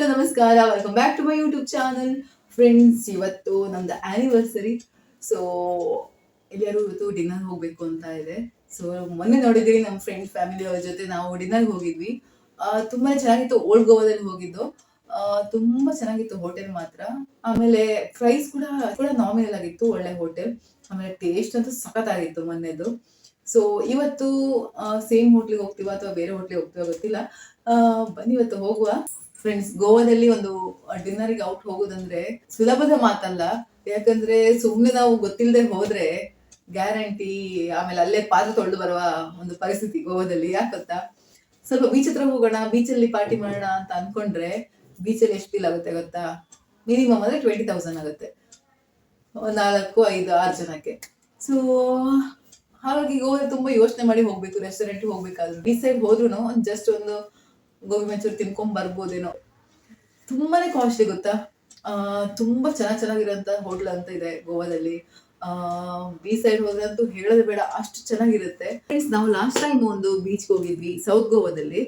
Hello ನಮಸ್ಕಾರ. Welcome back to my YouTube channel friends ಇವತ್ತು ನಮ್ದು ಆನಿವರ್ಸರಿ ಸೊ ಎಲ್ಲರೂ ಇವತ್ತು ಡಿನ್ನರ್ ಹೋಗ್ಬೇಕು ಅಂತ ಇದೆ. ಸೊ ಮೊನ್ನೆ ನೋಡಿದ್ರಿ ನಮ್ಮ ಫ್ರೆಂಡ್ ಫ್ಯಾಮಿಲಿ ಅವ್ರ ಜೊತೆ ನಾವು ಡಿನ್ನರ್ಗೆ ಹೋಗಿದ್ವಿ. ತುಂಬಾ ಚೆನ್ನಾಗಿತ್ತು ಓಲ್ಡ್ ಗೋವಾದಲ್ಲಿ ಹೋಗಿದ್ದು. ತುಂಬಾ ಚೆನ್ನಾಗಿತ್ತು ಹೋಟೆಲ್ ಮಾತ್ರ. ಆಮೇಲೆ ಪ್ರೈಸ್ ಕೂಡ ಕೂಡ ನಾಮಿನಲ್ ಆಗಿತ್ತು, ಒಳ್ಳೆ ಹೋಟೆಲ್ ಆಮೇಲೆ ಟೇಸ್ಟ್ ಅಂತೂ ಸಖತ್ತಾಗಿತ್ತು ಮೊನ್ನೆದು. ಸೊ ಇವತ್ತು ಸೇಮ್ ಹೋಟ್ಲಿಗೆ ಹೋಗ್ತೀವ ಅಥವಾ ಬೇರೆ ಹೋಟ್ಲಿಗೆ ಹೋಗ್ತೀವ ಗೊತ್ತಿಲ್ಲ. ಬನ್ನಿ, ಇವತ್ತು ಹೋಗುವ. ಫ್ರೆಂಡ್ಸ್ ಗೋವಾದಲ್ಲಿ ಒಂದು ಡಿನ್ನರ್ಗೆ ಔಟ್ ಹೋಗೋದಂದ್ರೆ ಸುಲಭದ ಮಾತಲ್ಲ. ಯಾಕಂದ್ರೆ ಸುಮ್ಮನೆ ನಾವು ಗೊತ್ತಿಲ್ಲದೆ ಹೋದ್ರೆ ಗ್ಯಾರಂಟಿ ಆಮೇಲೆ ಅಲ್ಲೇ ಪಾತ್ರೆ ತೊಳೆದು ಬರುವ ಒಂದು ಪರಿಸ್ಥಿತಿ ಗೋವಾದಲ್ಲಿ. ಯಾಕೆ ಗೊತ್ತಾ? ಸ್ವಲ್ಪ ಬೀಚ್ ಹತ್ರ ಹೋಗೋಣ ಬೀಚಲ್ಲಿ ಪಾರ್ಟಿ ಮಾಡೋಣ ಅಂತ ಅನ್ಕೊಂಡ್ರೆ ಬೀಚಲ್ಲಿ ಎಷ್ಟು ಬಿಲ್ ಆಗುತ್ತೆ ಗೊತ್ತಾ? ಮಿನಿಮಮ್ ಅಂದ್ರೆ ಟ್ವೆಂಟಿ ತೌಸಂಡ್ ಆಗುತ್ತೆ. ನಾಲ್ಕು, ಐದು, ಆರು ಜನಕ್ಕೆ. ಸೊ ಹಾಗಾಗಿ ಗೋವಾ ತುಂಬಾ ಯೋಚನೆ ಮಾಡಿ ಹೋಗ್ಬೇಕು ರೆಸ್ಟೋರೆಂಟ್ ಹೋಗ್ಬೇಕಾದ್ರೆ. ಬೀಚ್ ಸೈಡ್ ಹೋದ್ರು ಜಸ್ಟ್ ಒಂದು ಗೋಬಿ ಮಂಚೂರಿ ತಿನ್ಕೊಂಡ್ ಬರ್ಬೋದೇನೋ. ತುಂಬಾನೇ ಕಾಸ್ಟ್ಲಿ ಗೊತ್ತಾ? ತುಂಬಾ ಚೆನ್ನಾಗ್ ಚೆನ್ನಾಗಿರೋಂತ ಹೋಟ್ಲ್ ಅಂತ ಇದೆ ಗೋವಾದಲ್ಲಿ. ಆ ಬೀಚ್ ಸೈಡ್ ಹೋದ್ರೆ ಅಂತೂ ಹೇಳೋದೇ ಬೇಡ, ಅಷ್ಟು ಚೆನ್ನಾಗಿರುತ್ತೆ. ಫ್ರೆಂಡ್ಸ್ ನಾವು ಲಾಸ್ಟ್ ಟೈಮ್ ಒಂದು ಬೀಚ್ ಹೋಗಿದ್ವಿ ಸೌತ್ ಗೋವಾದಲ್ಲಿ.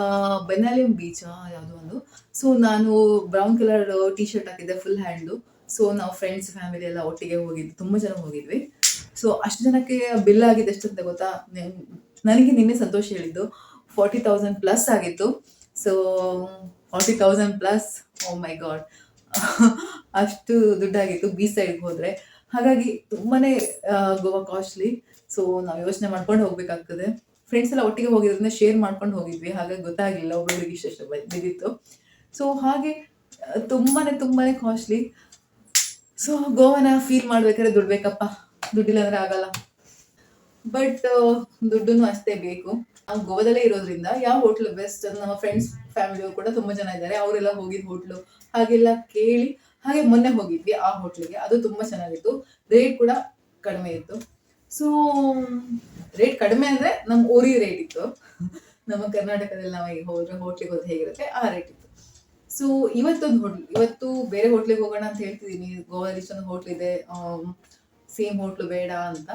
ಆ ಬೆನಾಲಿಯಂ ಬೀಚ್ ಯಾವ್ದು ಒಂದು. ಸೊ ನಾನು ಬ್ರೌನ್ ಕಲರ್ ಟಿ ಶರ್ಟ್ ಹಾಕಿದ್ದೆ ಫುಲ್ ಹ್ಯಾಂಡು ಸೊ ನಾವು ಫ್ರೆಂಡ್ಸ್ ಫ್ಯಾಮಿಲಿ ಎಲ್ಲ ಒಟ್ಟಿಗೆ ಹೋಗಿದ್ವಿ, ತುಂಬಾ ಜನ ಹೋಗಿದ್ವಿ. ಸೊ ಅಷ್ಟು ಜನಕ್ಕೆ ಬಿಲ್ ಆಗಿದೆ ಅಷ್ಟಂತ ಗೊತ್ತಾ? ನನಗೆ ನಿನ್ನೆ ಸಂತೋಷ ಹೇಳಿದ್ದು. ಫಾರ್ಟಿ ತೌಸಂಡ್ ಪ್ಲಸ್ ಆಗಿತ್ತು. So forty thousand plus oh my god ಅಷ್ಟು ದುಡ್ಡಾಗಿತ್ತು ಬಿ ಸೈಡ್ಗೆ ಹೋದರೆ. ಹಾಗಾಗಿ ತುಂಬಾ ಗೋವಾ ಕಾಸ್ಟ್ಲಿ ಸೊ ನಾವು ಯೋಚನೆ ಮಾಡ್ಕೊಂಡು ಹೋಗಬೇಕಾಗ್ತದೆ. ಫ್ರೆಂಡ್ಸ್ ಎಲ್ಲ ಒಟ್ಟಿಗೆ ಹೋಗಿದ್ರಿಂದ ಶೇರ್ ಮಾಡ್ಕೊಂಡು ಹೋಗಿದ್ವಿ. ಹಾಗಾಗಿ ಗೊತ್ತಾಗಿಲ್ಲ ಒಬ್ಬೊಬ್ಬರಿಗೆ ಇಷ್ಟೆಷ್ಟು ಬ- ಬಿದ್ದಿತ್ತು. ಸೊ ಹಾಗೆ ತುಂಬಾ ತುಂಬಾ ಕಾಸ್ಟ್ಲಿ ಸೊ ಗೋವಾನ ಫೀಲ್ ಮಾಡ್ಬೇಕಾದ್ರೆ ದುಡ್ಡು ಬೇಕಪ್ಪ. ದುಡ್ಡಿಲ್ಲ ಅಂದರೆ ಆಗಲ್ಲ. ಬಟ್ ದುಡ್ಡು ಅಷ್ಟೇ ಬೇಕು. ನಾವು ಗೋವಾದಲ್ಲೇ ಇರೋದ್ರಿಂದ ಯಾವ ಹೋಟ್ಲ್ ಬೆಸ್ಟ್ ನಮ್ಮ ಫ್ರೆಂಡ್ಸ್ ಫ್ಯಾಮಿಲಿ ಕೂಡ ತುಂಬಾ ಜನ ಇದ್ದಾರೆ. ಅವರೆಲ್ಲ ಹೋಗಿದ್ ಹೋಟ್ಲು ಹಾಗೆಲ್ಲ ಕೇಳಿ ಹಾಗೆ ಮೊನ್ನೆ ಹೋಗಿದ್ವಿ ಆ ಹೋಟ್ಲಿಗೆ ಅದು ತುಂಬಾ ಚೆನ್ನಾಗಿತ್ತು. ರೇಟ್ ಕೂಡ ಕಡಿಮೆ ಇತ್ತು. ಸೊ ರೇಟ್ ಕಡಿಮೆ ಅಂದ್ರೆ ನಮ್ಮ ಊರಿ ರೇಟ್ ಇತ್ತು. ನಮ್ಮ ಕರ್ನಾಟಕದಲ್ಲಿ ನಾವು ಈಗ ಹೋದ್ರೆ ಹೋಟ್ಲಿಗೆ ಹೋದ್ರೆ ಹೇಗಿರುತ್ತೆ ಆ ರೇಟ್ ಇತ್ತು. ಸೊ ಇವತ್ತೊಂದು ಹೋಟ್ಲ್ ಇವತ್ತು ಬೇರೆ ಹೋಟ್ಲಿಗೆ ಹೋಗೋಣ ಅಂತ ಹೇಳ್ತಿದ್ದೀನಿ. ಗೋವಾದಲ್ಲಿ ಇಷ್ಟೊಂದು ಹೋಟ್ಲ್ ಇದೆ. ಸೇಮ್ ಹೋಟ್ಲು ಬೇಡ ಅಂತ.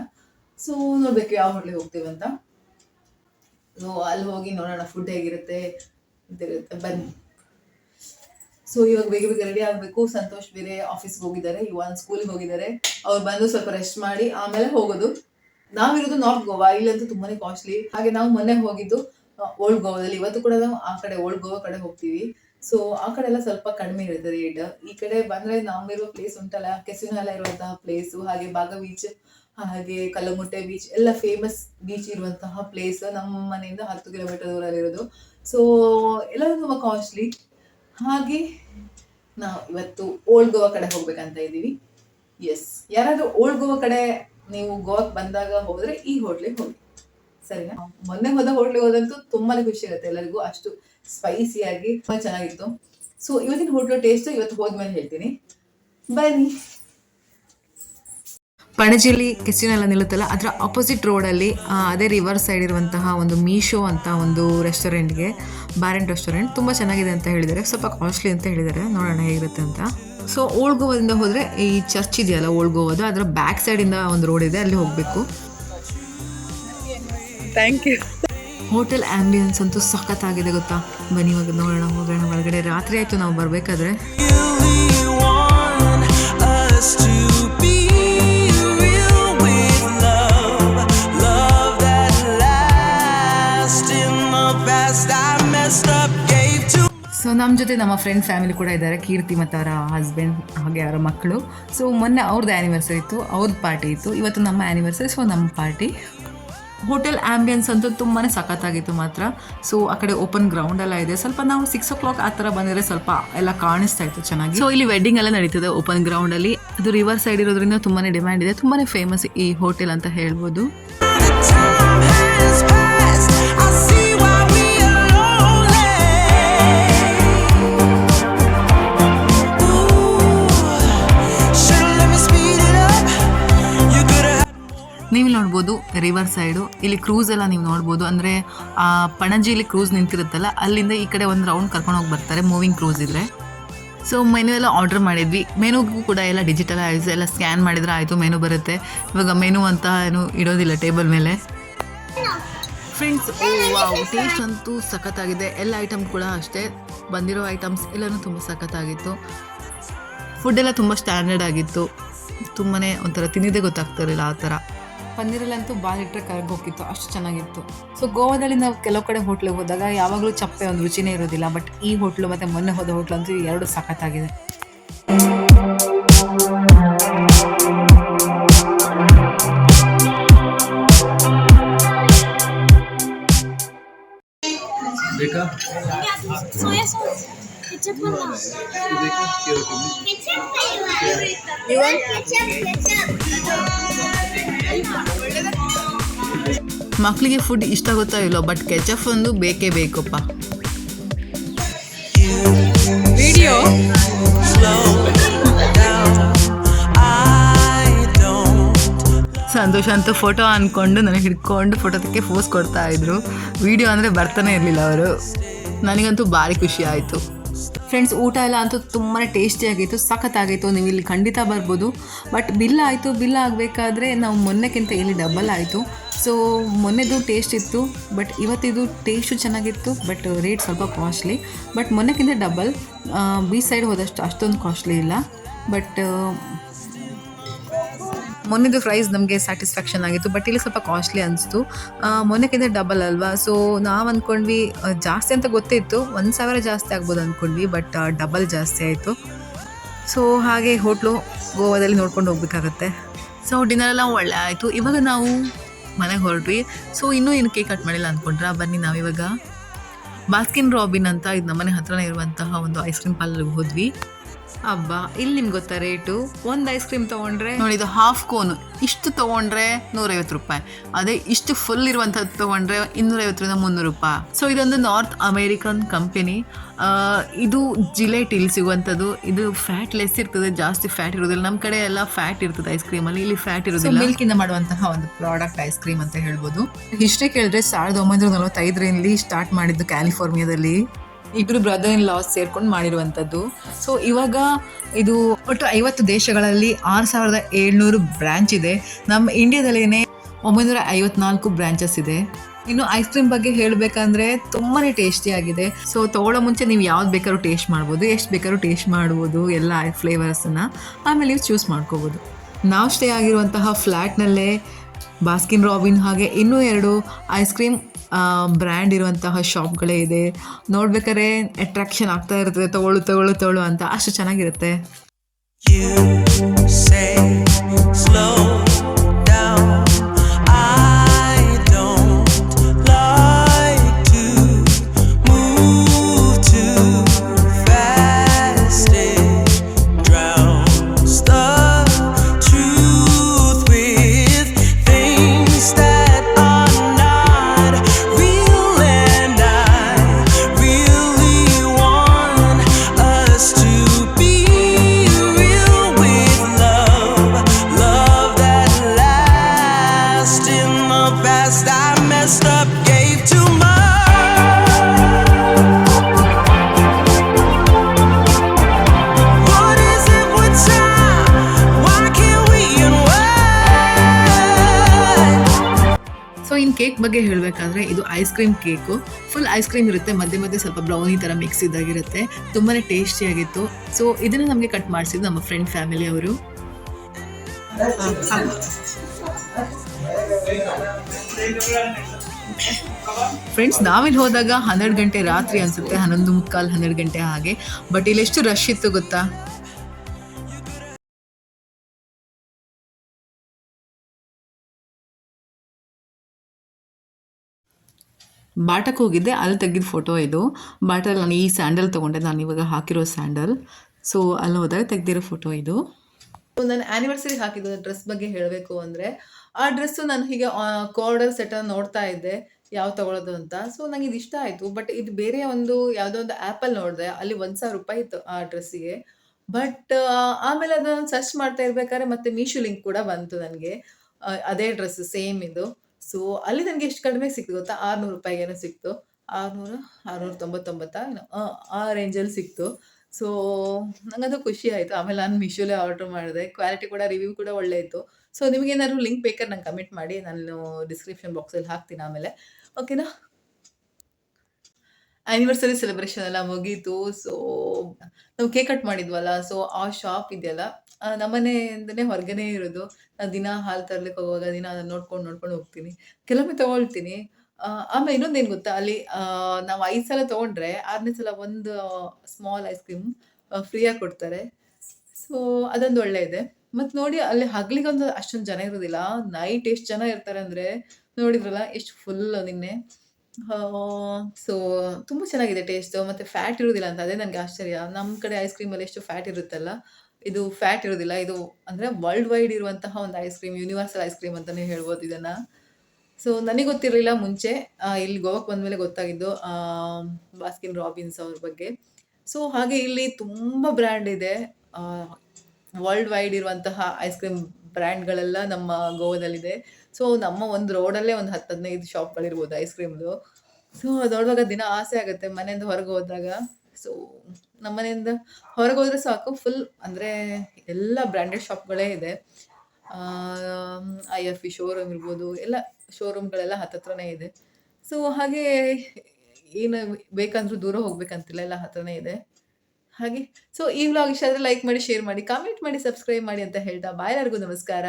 ಸೊ ನೋಡಬೇಕು ಯಾವ ಹೋಟ್ಲಿಗೆ ಹೋಗ್ತೀವಿ ಅಂತ. ಸೊ ಅಲ್ಲಿ ಹೋಗಿ ನೋಡೋಣ ಫುಡ್ ಹೇಗಿರುತ್ತೆ, ಇದಿರುತ್ತೆ, ಬನ್ನಿ. ಸೊ ಇವಾಗ ಬೇಗ ಬೇಗ ರೆಡಿ ಆಗಬೇಕು. ಸಂತೋಷ್ ಬೇರೆ ಆಫೀಸ್ಗೆ ಹೋಗಿದ್ದಾರೆ. ಇವಾನ್ ಸ್ಕೂಲಿಗೆ ಹೋಗಿದ್ದಾರೆ. ಅವ್ರು ಬಂದು ಸ್ವಲ್ಪ ರೆಸ್ಟ್ ಮಾಡಿ ಆಮೇಲೆ ಹೋಗೋದು. ನಾವಿರೋದು ನಾರ್ತ್ ಗೋವಾ ಇಲ್ಲಂತೂ ತುಂಬಾನೇ ಕಾಸ್ಟ್ಲಿ ಹಾಗೆ ನಾವು ಮೊನ್ನೆ ಹೋಗಿದ್ದು ಓಲ್ಡ್ ಗೋವಾದಲ್ಲಿ ಇವತ್ತು ಕೂಡ ನಾವು ಆ ಕಡೆ ಓಲ್ಡ್ ಗೋವಾ ಕಡೆ ಹೋಗ್ತೀವಿ. ಸೊ ಆ ಕಡೆ ಎಲ್ಲ ಸ್ವಲ್ಪ ಕಡಿಮೆ ಇರುತ್ತೆ ರೇಟ್ ಈ ಕಡೆ ಬಂದ್ರೆ ನಾವಿರೋ ಪ್ಲೇಸ್ ಉಂಟಲ್ಲ ಕೆಸಿನೋ ಎಲ್ಲ ಇರುವಂತಹ ಪ್ಲೇಸು ಹಾಗೆ ಬಾಗ ಬೀಚ್ ಹಾಗೆ ಕಲ್ಲಮುಟ್ಟೆ ಬೀಚ್ ಎಲ್ಲ ಫೇಮಸ್ ಬೀಚ್ ಇರುವಂತಹ ಪ್ಲೇಸ್ ನಮ್ಮ ಮನೆಯಿಂದ ಹತ್ತು ಕಿಲೋಮೀಟರ್ ದೂರಲ್ಲಿರೋದು. ಸೊ ಎಲ್ಲ ತುಂಬ ಕಾಸ್ಟ್ಲಿ ಹಾಗೆ ನಾವು ಇವತ್ತು ಓಲ್ಡ್ ಗೋವಾ ಕಡೆ ಹೋಗ್ಬೇಕಂತ ಇದ್ದೀವಿ. ಎಸ್ ಯಾರಾದರೂ ಓಲ್ಡ್ ಗೋವಾ ಕಡೆ ನೀವು ಗೋವಾಕ್ ಬಂದಾಗ ಹೋದ್ರೆ ಈ ಹೋಟ್ಲಿಗೆ ಹೋಗಿ. ಸರಿನಾ? ಮೊನ್ನೆ ಹೋದ ಹೋಟ್ಲಿಗೆ ಹೋದಂತೂ ತುಂಬಾ ಖುಷಿ ಆಗುತ್ತೆ ಎಲ್ಲರಿಗೂ. ಅಷ್ಟು ಸ್ಪೈಸಿಯಾಗಿ ತುಂಬಾ ಚೆನ್ನಾಗಿತ್ತು. ಸೊ ಇವತ್ತಿನ ಹೋಟ್ಲು ಟೇಸ್ಟ್ ಇವತ್ತು ಹೋದ್ಮೇಲೆ ಹೇಳ್ತೀನಿ. ಬನ್ನಿ. ಪಣಜಿಯಲ್ಲಿ ಕೆಸಿನೆಲ್ಲ ನಿಲ್ಲುತ್ತಲ್ಲ ಅದರ ಅಪೋಸಿಟ್ ರೋಡಲ್ಲಿ ಅದೇ ರಿವರ್ ಸೈಡ್ ಇರುವಂತಹ ಒಂದು ಮೀಶೋ ಅಂತ ಒಂದು ರೆಸ್ಟೋರೆಂಟ್ಗೆ ಬಾರ್ ಆ್ಯಂಡ್ ರೆಸ್ಟೋರೆಂಟ್ ತುಂಬ ಚೆನ್ನಾಗಿದೆ ಅಂತ ಹೇಳಿದ್ದಾರೆ. ಸ್ವಲ್ಪ ಕಾಸ್ಟ್ಲಿ ಅಂತ ಹೇಳಿದ್ದಾರೆ. ನೋಡೋಣ ಹೇಗಿರುತ್ತೆ ಅಂತ. ಸೊ ಓಲ್ಡ್ ಗೋವಾದಿಂದ ಹೋದರೆ ಈ ಚರ್ಚ್ ಇದೆಯಲ್ಲ ಓಲ್ಡ್ ಗೋವಾದ ಅದರ ಬ್ಯಾಕ್ ಸೈಡಿಂದ ಒಂದು ರೋಡ್ ಇದೆ ಅಲ್ಲಿ ಹೋಗಬೇಕು. ಥ್ಯಾಂಕ್ ಯು ಹೋಟೆಲ್ ಆ್ಯಂಬಿಯನ್ಸ್ ಅಂತೂ ಸಖತ್ತಾಗಿದೆ ಗೊತ್ತಾ? ಬನ್ನಿ ಇವಾಗ ನೋಡೋಣ ಹೋಗೋಣ ಒಳಗಡೆ. ರಾತ್ರಿ ಆಯಿತು ನಾವು ಬರಬೇಕಾದ್ರೆ. ನಮ್ಮ ಜೊತೆ ನಮ್ಮ ಫ್ರೆಂಡ್ ಫ್ಯಾಮಿಲಿ ಕೂಡ ಇದ್ದಾರೆ ಕೀರ್ತಿ ಮತ್ತು ಅವರ ಹಸ್ಬೆಂಡ್ ಹಾಗೆ ಅವರ ಮಕ್ಕಳು. ಸೊ ಮೊನ್ನೆ ಅವ್ರದ್ದು ಆ್ಯನಿವರ್ಸರಿ ಇತ್ತು ಅವ್ರದ್ದು ಪಾರ್ಟಿ ಇತ್ತು. ಇವತ್ತು ನಮ್ಮ ಆ್ಯನಿವರ್ಸರಿ ಸೊ ನಮ್ಮ ಪಾರ್ಟಿ ಹೋಟೆಲ್ ಆ್ಯಂಬಿಯನ್ಸ್ ಅಂತೂ ತುಂಬಾ ಸಖತ್ತಾಗಿತ್ತು ಮಾತ್ರ. ಸೊ ಆ ಕಡೆ ಓಪನ್ ಗ್ರೌಂಡ್ ಎಲ್ಲ ಇದೆ. ಸ್ವಲ್ಪ ನಾವು ಸಿಕ್ಸ್ ಓ ಕ್ಲಾಕ್ ಆ ಥರ ಬಂದರೆ ಸ್ವಲ್ಪ ಎಲ್ಲ ಕಾಣಿಸ್ತಾ ಇತ್ತು ಚೆನ್ನಾಗಿ. ಸೊ ಇಲ್ಲಿ ವೆಡ್ಡಿಂಗ್ ಎಲ್ಲ ನಡೀತದೆ ಓಪನ್ ಗ್ರೌಂಡಲ್ಲಿ ಅದು ರಿವರ್ ಸೈಡ್ ಇರೋದ್ರಿಂದ ತುಂಬಾ ಡಿಮ್ಯಾಂಡ್ ಇದೆ. ತುಂಬಾ ಫೇಮಸ್ ಈ ಹೋಟೆಲ್ ಅಂತ ಹೇಳ್ಬೋದು. ನೀವು ನೋಡ್ಬೋದು ರಿವರ್ ಸೈಡು ಇಲ್ಲಿ ಕ್ರೂಸ್ ಎಲ್ಲ ನೀವು ನೋಡ್ಬೋದು. ಅಂದರೆ ಆ ಪಣಜಿಲಿ ಕ್ರೂಸ್ ನಿಂತಿರುತ್ತಲ್ಲ ಅಲ್ಲಿಂದ ಈ ಕಡೆ ಒಂದು ರೌಂಡ್ ಕರ್ಕೊಂಡು ಹೋಗಿ ಬರ್ತಾರೆ ಮೂವಿಂಗ್ ಕ್ರೂಸ್ ಇದ್ರೆ. ಸೊ ಮೆನು ಎಲ್ಲ ಆರ್ಡರ್ ಮಾಡಿದ್ವಿ. ಮೆನುಗೂ ಕೂಡ ಎಲ್ಲ ಡಿಜಿಟಲ್ ಆಯ್ಸ್ ಎಲ್ಲ ಸ್ಕ್ಯಾನ್ ಮಾಡಿದ್ರೆ ಆಯಿತು ಮೆನು ಬರುತ್ತೆ. ಇವಾಗ ಮೆನು ಅಂತ ಏನು ಇಡೋದಿಲ್ಲ ಟೇಬಲ್ ಮೇಲೆ. ಫ್ರೆಂಡ್ಸ್ ಓ ವಾವ್ ಟೇಸ್ಟ್ ಅಂತೂ ಸಖತ್ತಾಗಿದೆ. ಎಲ್ಲ ಐಟಮ್ ಕೂಡ ಅಷ್ಟೇ. ಬಂದಿರೋ ಐಟಮ್ಸ್ ಎಲ್ಲನೂ ತುಂಬ ಸಖತ್ತಾಗಿತ್ತು. ಫುಡ್ ಎಲ್ಲ ತುಂಬ ಸ್ಟ್ಯಾಂಡರ್ಡ್ ಆಗಿತ್ತು. ತುಂಬಾ ಒಂಥರ ತಿನ್ನಿದೆ ಗೊತ್ತಾಗ್ತಿರಲಿಲ್ಲ ಆ ಥರ. ಪನ್ನೀರಲ್ಲಂತೂ ಬಾಲಿಟ್ರೆ ಕರಗಿ ಹೋಗಿತ್ತು ಅಷ್ಟು ಚೆನ್ನಾಗಿತ್ತು. ಸೊ ಗೋವಾದಲ್ಲಿ ನಾವು ಕೆಲವು ಕಡೆ ಹೋಟ್ಲಿಗೆ ಹೋದಾಗ ಯಾವಾಗಲೂ ಚಪ್ಪೆ ಒಂದು ರುಚಿನೇ ಇರೋದಿಲ್ಲ ಬಟ್ ಈ ಹೋಟ್ಲು ಮತ್ತು ಮೊನ್ನೆ ಹೋದ ಹೋಟ್ಲು ಅಂತೂ ಎರಡು ಸಖತ್ತಾಗಿದೆ. ಬೇಕಾ? ಸೋಯಾ ಮಕ್ಕಳಿಗೆ ಫುಡ್ ಇಷ್ಟ ಗೊತ್ತಾ ಇಲ್ಲೋ ಬಟ್ ಕೆಚಪ್ ಒಂದು ಬೇಕೇ ಬೇಕಪ್ಪ. ವಿಡಿಯೋ ಸಂತೋಷ ಅಂತೂ ಫೋಟೋ ಅಂದ್ಕೊಂಡು ನನಗೆ ಹಿಡ್ಕೊಂಡು ಫೋಟೋದಕ್ಕೆ ಫೋಸ್ ಕೊಡ್ತಾ ಇದ್ರು. ವಿಡಿಯೋ ಅಂದರೆ ಬರ್ತಾನೆ ಇರಲಿಲ್ಲ ಅವರು. ನನಗಂತೂ ಭಾರಿ ಖುಷಿ ಆಯಿತು. ಫ್ರೆಂಡ್ಸ್, ಊಟ ಎಲ್ಲ ಅಂತೂ ತುಂಬಾ ಟೇಸ್ಟಿಯಾಗಿತ್ತು ಸಖತ್ತಾಗಿತ್ತು, ನೀವು ಇಲ್ಲಿ ಖಂಡಿತ ಬರ್ಬೋದು. ಬಟ್ ಬಿಲ್ ಆಯಿತು ಬಿಲ್ ಆಗಬೇಕಾದ್ರೆ ನಾವು ಮೊನ್ನೆಕ್ಕಿಂತ ಇಲ್ಲಿ ಡಬಲ್ ಆಯಿತು. ಸೊ ಮೊನ್ನೆದು ಟೇಸ್ಟ್ ಇತ್ತು ಬಟ್ ಇವತ್ತಿದು ಟೇಸ್ಟು ಚೆನ್ನಾಗಿತ್ತು ಬಟ್ ರೇಟ್ ಸ್ವಲ್ಪ ಕಾಸ್ಟ್ಲಿ ಬಟ್ ಮೊನ್ನೆಕ್ಕಿಂತ ಡಬಲ್ ಬೀಚ್ ಸೈಡ್ ಹೋದಷ್ಟು ಅಷ್ಟೊಂದು ಕಾಸ್ಟ್ಲಿ ಇಲ್ಲ. ಬಟ್ ಮೊನ್ನೆದು ಪ್ರೈಸ್ ನಮಗೆ ಸ್ಯಾಟಿಸ್ಫ್ಯಾಕ್ಷನ್ ಆಗಿತ್ತು ಬಟ್ ಇಲ್ಲಿ ಸ್ವಲ್ಪ ಕಾಸ್ಟ್ಲಿ ಅನಿಸ್ತು. ಮೊನ್ನೆಕ್ಕಿಂತ ಡಬಲ್ ಅಲ್ವಾ? ಸೊ ನಾವು ಅಂದ್ಕೊಂಡ್ವಿ ಜಾಸ್ತಿ ಅಂತ ಗೊತ್ತಿತ್ತು ಒಂದು ಸಾವಿರ ಜಾಸ್ತಿ ಆಗ್ಬೋದು ಅಂದ್ಕೊಂಡ್ವಿ ಬಟ್ ಡಬಲ್ ಜಾಸ್ತಿ ಆಯಿತು. ಸೊ ಹಾಗೆ ಹೋಟ್ಲು ಗೋವಾದಲ್ಲಿ ನೋಡ್ಕೊಂಡು ಹೋಗ್ಬೇಕಾಗತ್ತೆ. ಸೊ ಡಿನ್ನರ್ ಎಲ್ಲ ಒಳ್ಳೆ ಆಯಿತು. ಇವಾಗ ನಾವು ಮನೆಗೆ ಹೊರಟ್ವಿ. ಸೊ ಇನ್ನೂ ಏನು ಕೇಕ್ ಕಟ್ ಮಾಡಿಲ್ಲ ಅಂದ್ಕೊಂಡ್ರೆ ಬನ್ನಿ ನಾವಿವಾಗ ಬಾಸ್ಕಿನ್ ರಾಬಿನ್ ಅಂತ ಇದು ನಮ್ಮನೆ ಹತ್ರನೇ ಇರುವಂತಹ ಒಂದು ಐಸ್ ಕ್ರೀಮ್ ಪಾರ್ಲರ್ಗೆ ಹೋದ್ವಿ. ಹಬ್ಬ ಇಲ್ಲಿ ನಿಮ್ಗೆ ಗೊತ್ತಾ ರೇಟು? ಒಂದು ಐಸ್ ಕ್ರೀಮ್ ತಗೊಂಡ್ರೆ? ನೋಡಿ ಇದು ಹಾಫ್ ಕೋನ್ ಇಷ್ಟು ತಗೊಂಡ್ರೆ ನೂರೈವತ್ತು ರೂಪಾಯಿ. ಅದೇ ಇಷ್ಟು ಫುಲ್ ಇರುವಂಥದ್ದು ತೊಗೊಂಡ್ರೆ ಇನ್ನೂರೈವತ್ತರಿಂದ ಮುನ್ನೂರು ರೂಪಾಯಿ. ಸೊ ಇದೊಂದು ನಾರ್ತ್ ಅಮೇರಿಕನ್ ಕಂಪೆನಿ ಇದು ಜಿಲೇಟ್ ಇಲ್ಲಿ ಸಿಗುವಂಥದ್ದು. ಇದು ಫ್ಯಾಟ್ ಲೆಸ್ ಇರ್ತದೆ ಜಾಸ್ತಿ ಫ್ಯಾಟ್ ಇರೋದಿಲ್ಲ ನಮ್ಮ ಕಡೆ ಎಲ್ಲ ಫ್ಯಾಟ್ ಇರ್ತದೆ ಐಸ್ ಕ್ರೀಮಲ್ಲಿ ಇಲ್ಲಿ ಫ್ಯಾಟ್ ಇರೋದಿಲ್ಲ ಮಿಲ್ಕಿಂದ ಮಾಡುವಂತಹ ಒಂದು ಪ್ರಾಡಕ್ಟ್ ಐಸ್ ಕ್ರೀಮ್ ಅಂತ ಹೇಳ್ಬೋದು. ಹಿಸ್ಟ್ರಿ ಕೇಳಿದ್ರೆ ಸಾವಿರದ ಒಂಬೈನೂರ ನಲವತ್ತೈದರಲ್ಲಿ ಸ್ಟಾರ್ಟ್ ಮಾಡಿದ್ದು ಕ್ಯಾಲಿಫೋರ್ನಿಯಾದಲ್ಲಿ ಇಬ್ಬರು ಬ್ರದರ್ ಇನ್ ಲಾಸ್ ಸೇರ್ಕೊಂಡು ಮಾಡಿರುವಂಥದ್ದು. ಸೊ ಇವಾಗ ಇದು ಒಟ್ಟು ಐವತ್ತು ದೇಶಗಳಲ್ಲಿ ಆರು ಸಾವಿರದ ಏಳ್ನೂರು ಬ್ರ್ಯಾಂಚ್ ಇದೆ. ನಮ್ಮ ಇಂಡಿಯಾದಲ್ಲೇನೆ ಒಂಬೈನೂರ ಐವತ್ನಾಲ್ಕು ಬ್ರ್ಯಾಂಚಸ್ ಇದೆ. ಇನ್ನು ಐಸ್ ಕ್ರೀಮ್ ಬಗ್ಗೆ ಹೇಳಬೇಕಂದ್ರೆ ತುಂಬಾ ಟೇಸ್ಟಿ ಆಗಿದೆ. ಸೊ ತಗೊಳ್ಳೋ ಮುಂಚೆ ನೀವು ಯಾವ್ದು ಬೇಕಾದ್ರೂ ಟೇಸ್ಟ್ ಮಾಡ್ಬೋದು, ಎಷ್ಟು ಬೇಕಾದ್ರೂ ಟೇಸ್ಟ್ ಮಾಡ್ಬೋದು, ಎಲ್ಲ ಫ್ಲೇವರ್ಸನ್ನು ಆಮೇಲೆ ನೀವು ಚೂಸ್ ಮಾಡ್ಕೋಬೋದು. ನಾವು ಸ್ಟೇ ಆಗಿರುವಂತಹ ಫ್ಲ್ಯಾಟ್ನಲ್ಲೇ ಬಾಸ್ಕಿನ್ ರಾಬಿನ್ ಹಾಗೆ ಇನ್ನೂ ಎರಡು ಐಸ್ ಕ್ರೀಮ್ ಬ್ರ್ಯಾಂಡ್ ಇರುವಂತಹ ಶಾಪ್ಗಳೇ ಇದೆ. ನೋಡ್ಬೇಕಾದ್ರೆ ಅಟ್ರಾಕ್ಷನ್ ಆಗ್ತಾ ಇರ್ತದೆ. ತಗೊಳ್ಳು ತಗೊಳ್ಳು ತಗೊಳ್ಳು ಅಂತ. ಅಷ್ಟು ಚೆನ್ನಾಗಿರುತ್ತೆ. ಕೇಕ್ ಬಗ್ಗೆ ಹೇಳಬೇಕಾದ್ರೆ ಇದು ice cream cake. Full ice cream ಇರುತ್ತೆ, ಮಧ್ಯೆ ಮಧ್ಯೆ ಸ್ವಲ್ಪ ಬ್ರೌನಿ ಥರ ಮಿಕ್ಸ್ ಇದ್ದಾಗಿರುತ್ತೆ ತುಂಬಾ ಟೇಸ್ಟಿಯಾಗಿತ್ತು ಸೊ ಇದನ್ನು ನಮಗೆ ಕಟ್ ಮಾಡಿಸಿದ್ದು ನಮ್ಮ ಫ್ರೆಂಡ್ ಫ್ಯಾಮಿಲಿ ಅವರು. ಫ್ರೆಂಡ್ಸ್ ನಾವಿಲ್ಲಿ ಹೋದಾಗ ಹನ್ನೆರಡು ಗಂಟೆ ರಾತ್ರಿ ಅನ್ಸುತ್ತೆ, ಹನ್ನೊಂದು ಮುಕ್ಕಾಲು ಹನ್ನೆರಡು ಗಂಟೆ ಹಾಗೆ. ಬಟ್ ಇಲ್ಲಿ ಎಷ್ಟು ರಶ್ ಇತ್ತು ಗೊತ್ತಾ? ಬಾಟಕ್ಕೆ ಹೋಗಿದ್ದೆ, ಅಲ್ಲಿ ತೆಗೆದ ಫೋಟೋ ಇದು. ಬಾಟಲ್ಲಿ ನಾನು ಈ ಸ್ಯಾಂಡಲ್ ತೊಗೊಂಡೆ, ನಾನು ಇವಾಗ ಹಾಕಿರೋ ಸ್ಯಾಂಡಲ್. ಸೊ ಅಲ್ಲಿ ಹೋದಾಗ ತೆಗೆದಿರೋ ಫೋಟೋ ಇದು. ನಾನು ಆ್ಯನಿವರ್ಸರಿ ಹಾಕಿದ್ದು ಡ್ರೆಸ್ ಬಗ್ಗೆ ಹೇಳಬೇಕು ಅಂದರೆ, ಆ ಡ್ರೆಸ್ಸು ನಾನು ಹೀಗೆ ಕಾರ್ಡರ್ ಸೆಟನ್ನು ನೋಡ್ತಾ ಇದ್ದೆ, ಯಾವ ತಗೊಳ್ಳೋದು ಅಂತ. ಸೊ ನನಗೆ ಇದು ಇಷ್ಟ ಆಯಿತು ಬಟ್ ಇದು ಬೇರೆ ಒಂದು, ಯಾವುದೋ ಒಂದು ಆ್ಯಪಲ್ಲಿ ನೋಡಿದೆ, ಅಲ್ಲಿ ಒಂದು ಸಾವಿರ ರೂಪಾಯಿ ಇತ್ತು ಆ ಡ್ರೆಸ್ಸಿಗೆ ಬಟ್ ಆಮೇಲೆ ಅದನ್ನು ಸರ್ಚ್ ಮಾಡ್ತಾ ಇರ್ಬೇಕಾದ್ರೆ ಮತ್ತೆ ಮೀಶೋ ಲಿಂಕ್ ಕೂಡ ಬಂತು ನನಗೆ ಅದೇ ಡ್ರೆಸ್ ಸೇಮ್ ಇದು. ಸೊ ಅಲ್ಲಿ ನನಗೆ ಎಷ್ಟು ಕಡಿಮೆ ಸಿಕ್ತು ಗೊತ್ತಾ? ಆರುನೂರು ರೂಪಾಯಿಗೇನೋ ಸಿಕ್ತು. ಆರುನೂರ ಆರುನೂರ ತೊಂಬತ್ತೊಂಬತ್ತ? ಆ ರೇಂಜಲ್ಲಿ ಸಿಕ್ತು. ಸೊ ನನಗದು ಖುಷಿ ಆಯಿತು. ಆಮೇಲೆ ನಾನು ಮಿಶೋಲೇ ಆರ್ಡ್ರ್ ಮಾಡಿದೆ. ಕ್ವಾಲಿಟಿ ಕೂಡ ರಿವ್ಯೂ ಕೂಡ ಒಳ್ಳೆ ಇತ್ತು. ಸೊ ನಿಮಗೇನಾದ್ರು ಲಿಂಕ್ ಬೇಕಾದ್ರೆ ನಂಗೆ ಕಮೆಂಟ್ ಮಾಡಿ. ನಾನು ಡಿಸ್ಕ್ರಿಪ್ಷನ್ ಬಾಕ್ಸಲ್ಲಿ ಹಾಕ್ತೀನಿ ಆಮೇಲೆ. ಓಕೆನಾ ಆ್ಯನಿವರ್ಸರಿ ಸೆಲೆಬ್ರೇಷನ್ ಎಲ್ಲ ಮುಗೀತು. ಸೊ ನಾವು ಕೇಕ್ ಕಟ್ ಮಾಡಿದ್ವಲ್ಲ. ಸೊ ಆ ಶಾಪ್ ಇದೆಯಲ್ಲ ನಮ್ಮನೆಯಿಂದನೇ ಹೊರಗನೆ ಇರೋದು. ನಾನು ದಿನ ಹಾಲು ತರ್ಲಿಕ್ಕೆ ಹೋಗುವಾಗ ದಿನ ಅದನ್ನ ನೋಡ್ಕೊಂಡು ನೋಡ್ಕೊಂಡು ಹೋಗ್ತೀನಿ. ಕೆಲವೊಮ್ಮೆ ತಗೊಳ್ತೀನಿ. ಆಮೇಲೆ ಆಮೇಲೆ ಇನ್ನೊಂದೇನು ಗೊತ್ತಾ? ಅಲ್ಲಿ ನಾವು ಐದು ಸಲ ತೊಗೊಂಡ್ರೆ ಆರನೇ ಸಲ ಒಂದು ಸ್ಮಾಲ್ ಐಸ್ ಕ್ರೀಮ್ ಫ್ರೀಯಾಗಿ ಕೊಡ್ತಾರೆ. ಸೊ ಅದೊಂದು ಒಳ್ಳೆ ಇದೆ. ಮತ್ತು ನೋಡಿ, ಅಲ್ಲಿ ಹಗ್ಲಿಗೊಂದು ಅಷ್ಟೊಂದು ಜನ ಇರೋದಿಲ್ಲ. ನೈಟ್ ಎಷ್ಟು ಜನ ಇರ್ತಾರೆ ಅಂದರೆ, ನೋಡಿದ್ರಲ್ಲ, ಎಷ್ಟು ಫುಲ್ ನಿನ್ನೆ. ಸೊ ತುಂಬ ಚೆನ್ನಾಗಿದೆ ಟೇಸ್ಟು ಮತ್ತು ಫ್ಯಾಟ್ ಇರೋದಿಲ್ಲ ಅಂತ, ಅದೇ ನನಗೆ ಆಶ್ಚರ್ಯ. ನಮ್ಮ ಕಡೆ ಐಸ್ ಕ್ರೀಮಲ್ಲಿ ಎಷ್ಟು ಫ್ಯಾಟ್ ಇರುತ್ತಲ್ಲ, ಇದು ಫ್ಯಾಟ್ ಇರೋದಿಲ್ಲ. ಇದು ಅಂದರೆ ವರ್ಲ್ಡ್ ವೈಡ್ ಇರುವಂತಹ ಒಂದು ice cream universal ice cream ಅಂತಲೇ ಹೇಳ್ಬೋದು ಇದನ್ನು. ಸೊ ನನಗೆ ಗೊತ್ತಿರಲಿಲ್ಲ ಮುಂಚೆ. ಇಲ್ಲಿ ಗೋವಾಕ್ಕೆ ಬಂದಮೇಲೆ ಗೊತ್ತಾಗಿದ್ದು ಬಾಸ್ಕಿನ್ ರಾಬಿನ್ಸ್ ಅವ್ರ ಬಗ್ಗೆ. ಸೊ ಹಾಗೆ ಇಲ್ಲಿ ತುಂಬ ಬ್ರ್ಯಾಂಡ್ ಇದೆ. ವರ್ಲ್ಡ್ ವೈಡ್ ಇರುವಂತಹ ಐಸ್ ಕ್ರೀಮ್ ಬ್ರ್ಯಾಂಡ್ಗಳೆಲ್ಲ ನಮ್ಮ ಗೋವಾದಲ್ಲಿದೆ. ಸೊ ನಮ್ಮ ಒಂದು ರೋಡಲ್ಲೇ ಒಂದು ಹತ್ತು ಹದಿನೈದು ಶಾಪ್ಗಳಿರ್ಬೋದು ಐಸ್ ಕ್ರೀಮ್ದು ಸೊ ಅದು ನೋಡುವಾಗ ದಿನ ಆಸೆ ಆಗುತ್ತೆ ಮನೆಯಿಂದ ಹೊರಗೆ ಹೋದಾಗ. ಸೊ ನಮ್ಮ ಮನೆಯಿಂದ ಹೊರಗೆ ಹೋದ್ರೆ ಸಾಕು ಫುಲ್ ಅಂದರೆ ಎಲ್ಲ ಬ್ರ್ಯಾಂಡೆಡ್ ಶಾಪ್ಗಳೇ ಇದೆ. ಐ ಎಫ್ ಇ ಶೋರೂಮ್ ಇರ್ಬೋದು, ಎಲ್ಲ ಶೋರೂಮ್ಗಳೆಲ್ಲ ಹತ್ತತ್ರನೇ ಇದೆ. ಸೊ ಹಾಗೆ ಏನು ಬೇಕಂದ್ರೂ ದೂರ ಹೋಗ್ಬೇಕಂತಿಲ್ಲ, ಎಲ್ಲ ಹತ್ರನೇ ಇದೆ. ಹಾಗೆ ಸೊ ಈ ವ್ಲಾಗ್ ಇಷ್ಟ ಆದರೆ ಲೈಕ್ ಮಾಡಿ ಶೇರ್ ಮಾಡಿ ಕಾಮೆಂಟ್ ಮಾಡಿ ಸಬ್ಸ್ಕ್ರೈಬ್ ಮಾಡಿ ಅಂತ ಹೇಳ್ತಾ ಬಾಯ್ ಎಲ್ಲರಿಗೂ ನಮಸ್ಕಾರ.